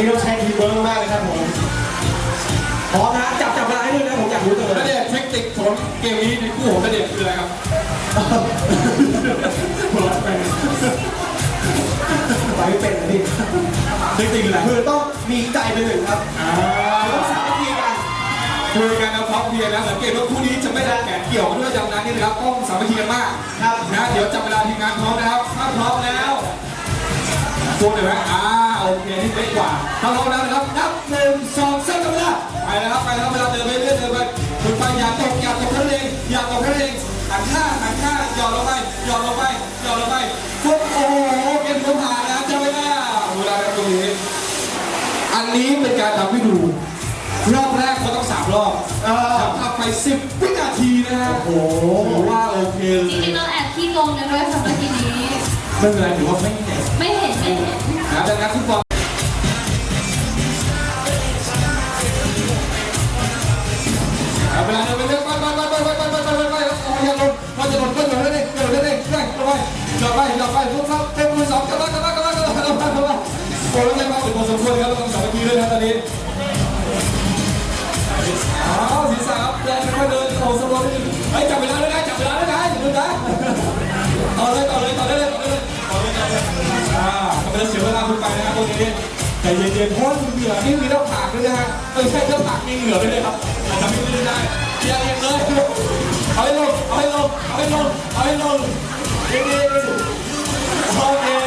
นี้ต้องใช้ทีมเวิร์กมากเลยครับผมพร้อมนะจับจับเวลาให้ด้วยนะผมอยากรู้จังเลแล้วยเนี่ยเทคนิคของเกมนี้ในคู่ของณเดชน์คืออะไรครับหัวเราะไปไปไม่เป็นนะพี่เทคนิคอะไรคือต้องมีใจเป็นหนึ่งครับอ่าต้องสามัคคีกันคุยกันเอาพร้อมเพรียงนะสังเกตว่าคู่นี้จะไม่ได้แขนเกี่ยวกันด้วยดังนั้นนี่นะครับต้องสามัคคีกันมากครับนะเดี๋ยวจับเวลาทีมงานพร้อมนะครับถ้าพร้อมแล้วพูดเลยไหมอ่าโอเคนี่เป๊ะกว่า ถ้าพร้อมแล้วนะครับ นับหนึ่งสองสามจับเวลาไปแล้วครับ ไปแล้วเวลาเดินไปเรื่อยเดินไปคุณไปอย่าตกอย่าตกแค่นั้นเองอย่าตกแค่นั้นเองหันข้างหันข้างหย่อนลงไปหย่อนลงไปหย่อนลงไปฟุ๊บโอ้โหเกมนี้ผ่านแล้วจับเวลาเวลาแบบตรงนี้ อันนี้เป็นการทำให้ดูรอบแรกเขาต้องสามรอบเออทำไปสิบวินาทีนะฮะโอ้โหถือว่าโอเคเลจยริงๆเราแอบขี้งงกันด้วยค่ะเมื่อกี้นี้ ไม่เป็นไรถือว่าไม่เจ็บไม่เห็นไม่เห็น นะดังนั้นทุกคน มาโอ้ยไม่มาถึงพอสมควรครับเราต้องสามัคคีด้วยนะตอนนี้เอาศีรษะครับเดินค่อยเดินโอ้สโลว์นิดนึงเฮ้จับเวลาด้วยนะจับเวลาด้วยนะอย่าลืมนะต่อเลยต่อเลยต่อเลยต่อเลยต่อเลยต่อเลยอ่าทำไมเสียเวลาคุณไปนะครับตรงนี้ใจเย็นๆเพราะเหงื่อนี่มีหน้าผากด้วยนะฮะไม่ใช่หน้าผากมีเหงื่อด้วยเลยครับทำให้ลื่ได้เอียงๆเลยเอาให้ลงเอาให้ลงเอาให้ลงเอาให้ลงเอียงๆ